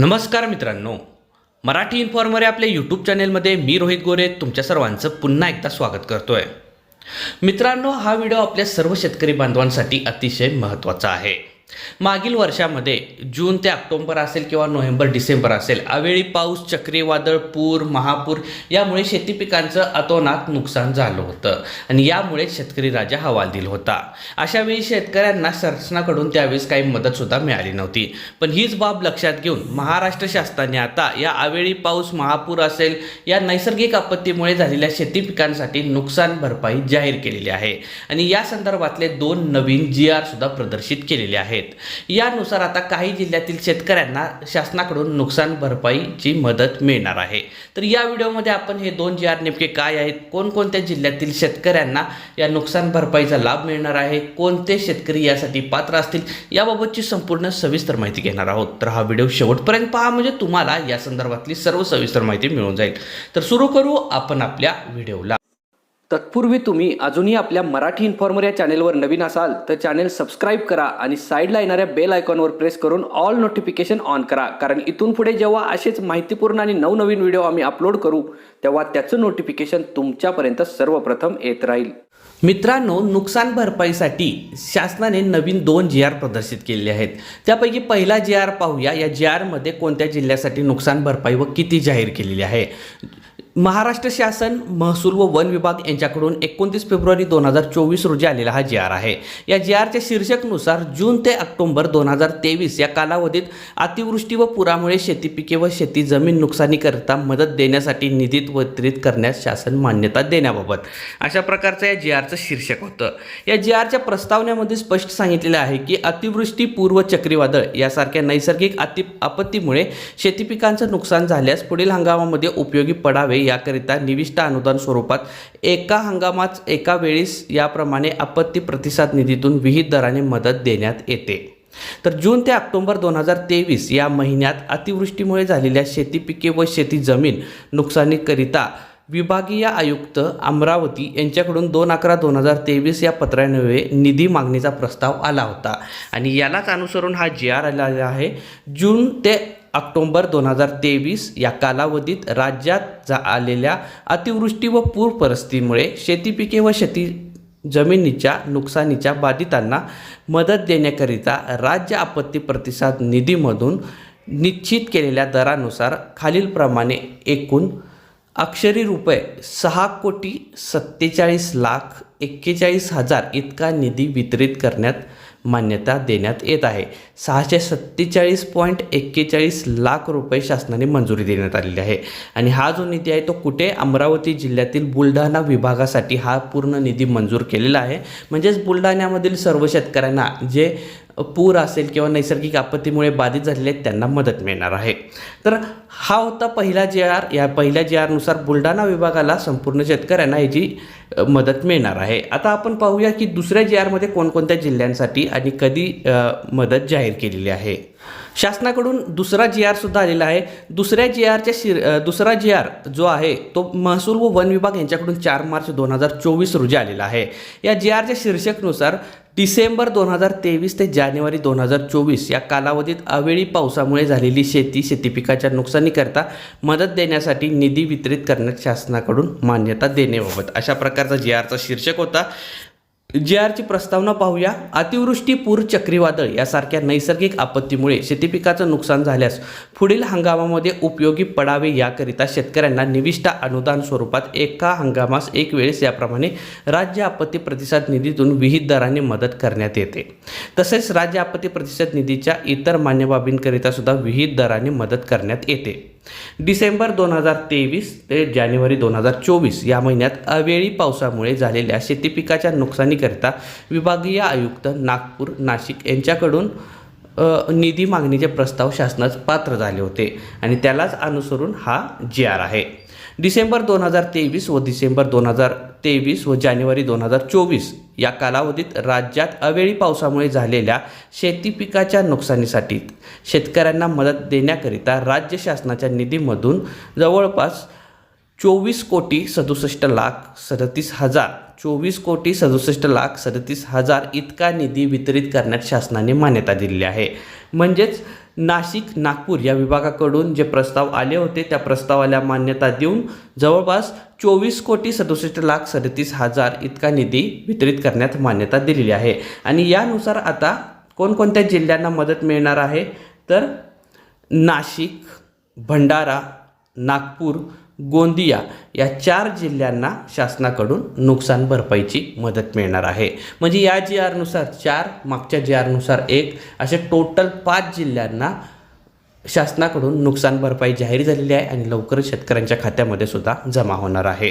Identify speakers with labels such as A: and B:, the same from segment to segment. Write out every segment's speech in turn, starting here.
A: नमस्कार मित्रांनो. मराठी इन्फॉर्मर या आपल्या यूट्यूब चॅनेलमध्ये मी रोहित गोरे तुमच्या सर्वांचं पुन्हा एकदा स्वागत करतो आहे मित्रांनो हा व्हिडिओ आपल्या सर्व शेतकरी बांधवांसाठी अतिशय महत्त्वाचा आहे. मागील वर्षामध्ये जून ते ऑक्टोबर असेल किंवा नोव्हेंबर डिसेंबर असेल अवेळी पाऊस चक्रीवादळ पूर महापूर यामुळे शेती पिकांचं अतोनात नुकसान झालं होतं आणि यामुळे शेतकरी राजा हवालदिल होता. अशा वेळी शेतकऱ्यांना शासनाकडून त्यावेळेस काही मदतसुद्धा मिळाली नव्हती. पण हीच बाब लक्षात घेऊन महाराष्ट्र शासनाने आता या अवेळी पाऊस महापूर असेल या नैसर्गिक आपत्तीमुळे झालेल्या शेती पिकांसाठी नुकसान भरपाई जाहीर केलेली आहे. आणि या संदर्भातले दोन नवीन जी आर सुद्धा प्रदर्शित केलेले आहे आहेत. यानुसार आता काही जिल्ह्यातील शेतकऱ्यांना शासनाकडून नुकसान भरपाईची मदत मिळणार आहे. तर या व्हिडिओमध्ये आपण हे दोन जी आर नेमके काय आहेत कोणकोणत्या जिल्ह्यातील शेतकऱ्यांना या नुकसान भरपाईचा लाभ मिळणार आहे कोणते शेतकरी यासाठी पात्र असतील याबाबतची संपूर्ण सविस्तर माहिती घेणार आहोत. तर हा व्हिडिओ शेवटपर्यंत पहा म्हणजे तुम्हाला या संदर्भातली सर्व सविस्तर माहिती मिळून जाईल. तर सुरू करू आपण आपल्या व्हिडिओला.
B: तत्पूर्वी तुम्ही अजूनही आपल्या मराठी इन्फॉर्मर या चॅनेलवर नवीन असाल तर चॅनेल सबस्क्राईब करा आणि साईडला येणाऱ्या बेल आयकॉनवर प्रेस करून ऑल नोटिफिकेशन ऑन करा. कारण इथून पुढे जेव्हा असेच माहितीपूर्ण आणि नवनवीन व्हिडिओ आम्ही अपलोड करू तेव्हा त्याचं नोटिफिकेशन तुमच्यापर्यंत सर्वप्रथम येत राहील.
A: मित्रांनो नुकसान भरपाईसाठी शासनाने नवीन दोन जी आर प्रदर्शित केले आहेत. त्यापैकी पहिला जी आर पाहूया. या जी आरमध्ये कोणत्या जिल्ह्यासाठी नुकसान भरपाई व किती जाहीर केलेली आहे? महाराष्ट्र शासन महसूल व वन विभाग यांच्याकडून एकोणतीस फेब्रुवारी दोन हजार चोवीस रोजी आलेला हा जी आर आहे. या जी आरच्या शीर्षकनुसार जून ते ऑक्टोंबर दोन हजार तेवीस या कालावधीत अतिवृष्टी व पुरामुळे शेती पिके व शेती जमीन नुकसानीकरिता मदत देण्यासाठी निधीत वितरित करण्यास शासन मान्यता देण्याबाबत. अशा प्रकारचं या जी आरचं शीर्षक होतं. या जी आरच्या प्रस्तावनेमध्ये स्पष्ट सांगितलेलं आहे की अतिवृष्टी पूर्व चक्रीवादळ यासारख्या नैसर्गिक अति आपत्तीमुळे शेती पिकांचं नुकसान झाल्यास पुढील हंगामामध्ये उपयोगी पडावे याकरिता निविष्ट अनुदान स्वरूपात एका हंगामात एका वेळीस याप्रमाणे आपत्ती प्रतिसाद निधीतून विहित दराने मदत देण्यात येते. तर जून ते ऑक्टोबर दोन हजार तेवीस या महिन्यात अतिवृष्टीमुळे झालेल्या शेती पिके व शेती जमीन नुकसानीकरिता विभागीय आयुक्त अमरावती यांच्याकडून दोन अकरा दोन हजार तेवीस या पत्रान्वये निधी मागणीचा प्रस्ताव आला होता. आणि यालाच अनुसरून हा जी आर आलेला आहे. जून ते ऑक्टोंबर दोन हजार तेवीस या कालावधीत राज्यात जा आलेल्या अतिवृष्टी व पूर परिस्थितीमुळे शेती पिके व शेती जमिनीच्या नुकसानीच्या बाधितांना मदत देण्याकरिता राज्य आपत्ती प्रतिसाद निधीमधून निश्चित केलेल्या दरानुसार खालीलप्रमाणे एकूण अक्षरी रुपये सहा कोटी सत्तेचाळीस लाख एक्केचाळीस हजार इतका निधी वितरित करण्यात मान्यता देण्यात येत आहे. सहाशे सत्तेचाळीस पॉईंट एक्केचाळीस लाख रुपये शासनाने मंजुरी देण्यात आलेली आहे. आणि हा जो निधी आहे तो कुठे? अमरावती जिल्ह्यातील बुलढाणा विभागासाठी हा पूर्ण निधी मंजूर केलेला आहे. म्हणजेच बुलढाण्यामधील सर्व शेतकऱ्यांना जे पूर असेल किंवा नैसर्गिक आपत्तीमुळे बाधित झालेले आहेत त्यांना मदत मिळणार आहे. तर हा होता पहिला जे आर या पहिल्या जे आरनुसार बुलढाणा विभागाला संपूर्ण शेतकऱ्यांना याची मदत मिळणार आहे. आता आपण पाहूया की दुसऱ्या जे आरमध्ये कोणकोणत्या जिल्ह्यांसाठी आणि कधी मदत जाहीर केलेली आहे. शासनाकडून दुसरा जी आरसुद्धा आलेला आहे. दुसऱ्या जी आरच्या शिर दुसरा जी आर जो आहे तो महसूल व वन विभाग यांच्याकडून चार मार्च दोन हजार चोवीस रोजी आलेला आहे. या जी आरच्या शीर्षकनुसार डिसेंबर दोन हजार तेवीस ते जानेवारी दोन हजार चोवीस या कालावधीत अवेळी पावसामुळे झालेली शेती शेती पिकाच्या नुकसानीकरता मदत देण्यासाठी निधी वितरित करण्यात शासनाकडून मान्यता देण्याबाबत अशा प्रकारचा जी आरचा शीर्षक होता. जी आरची प्रस्तावना पाहूया. अतिवृष्टी पूर चक्रीवादळ यासारख्या नैसर्गिक आपत्तीमुळे शेतीपिकाचं नुकसान झाल्यास पुढील हंगामामध्ये उपयोगी पडावे याकरिता शेतकऱ्यांना निविष्ट अनुदान स्वरूपात एका हंगामास एक वेळेस याप्रमाणे राज्य आपत्ती प्रतिसाद निधीतून विहित दराने मदत करण्यात येते. तसेच राज्य आपत्ती प्रतिसाद निधीच्या इतर मान्य बाबींकरिता सुद्धा विहित दराने मदत करण्यात येते. डिसेंबर दोन हजार तेवीस ते जानेवारी दोन हजार चोवीस या महिन्यात अवेळी पावसामुळे झालेल्या शेती पिकाच्या नुकसानीकरिता विभागीय आयुक्त नागपूर नाशिक यांच्याकडून निधी मागणीचे प्रस्ताव शासनास पात्र झाले होते आणि त्यालाच अनुसरून हा जी आर आहे. डिसेंबर दोन हजार तेवीस व डिसेंबर दोन हजार तेवीस व जानेवारी दोन हजार चोवीस या कालावधीत राज्यात अवेळी पावसामुळे झालेल्या शेती पिकाच्या नुकसानीसाठी शेतकऱ्यांना मदत देण्याकरिता राज्य शासनाच्या निधीमधून जवळपास चोवीस कोटी सदुसष्ट लाख सदतीस हजार. चोवीस कोटी सदुसष्ट लाख सदतीस हजार इतका निधी वितरित करण्यात शासनाने मान्यता दिलेली आहे. म्हणजेच नाशिक नागपूर या विभागाकडून जे प्रस्ताव आले होते त्या प्रस्तावाला मान्यता देऊन जवळपास चोवीस कोटी सदुसष्ट लाख सदतीस हजार इतका निधी वितरित करण्यात मान्यता दिलेली आहे. आणि यानुसार आता कोणकोणत्या जिल्ह्यांना मदत मिळणार आहे? तर नाशिक भंडारा नागपूर गोंदिया या चार जिल्ह्यांना शासनाकडून नुकसान भरपाईची मदत मिळणार आहे. म्हणजे या जी आरनुसार चार मागच्या जी आरनुसार एक असे टोटल पाच जिल्ह्यांना शासनाकडून नुकसान भरपाई जाहीर झालेली आहे आणि लवकरच शेतकऱ्यांच्या खात्यामध्ये सुद्धा जमा होणार आहे.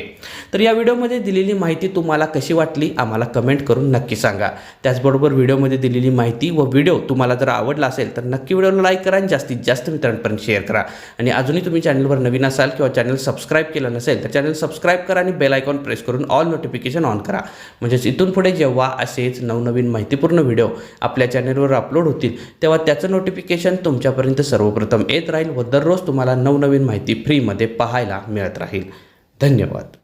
A: तर या व्हिडिओमध्ये दिलेली माहिती तुम्हाला कशी वाटली आम्हाला कमेंट करून नक्की सांगा. त्याचबरोबर व्हिडिओमध्ये दिलेली माहिती व व्हिडिओ तुम्हाला जर आवडला असेल तर नक्की व्हिडिओला लाईक करा आणि जास्तीत जास्त मित्रांपर्यंत शेअर करा. आणि अजूनही तुम्ही चॅनलवर नवीन असाल किंवा चॅनल सबस्क्राईब केलं नसेल तर चॅनल सबस्क्राईब करा आणि बेल आयकॉन प्रेस करून ऑल नोटिफिकेशन ऑन करा. म्हणजेच इथून पुढे जेव्हा असेच नवनवीन माहितीपूर्ण व्हिडिओ आपल्या चॅनलवर अपलोड होतील तेव्हा त्याचं नोटिफिकेशन तुमच्यापर्यंत सर्व सर्वप्रथम येत राहील व दररोज तुम्हाला नवनवीन माहिती फ्रीमध्ये पाहायला मिळत राहील. धन्यवाद.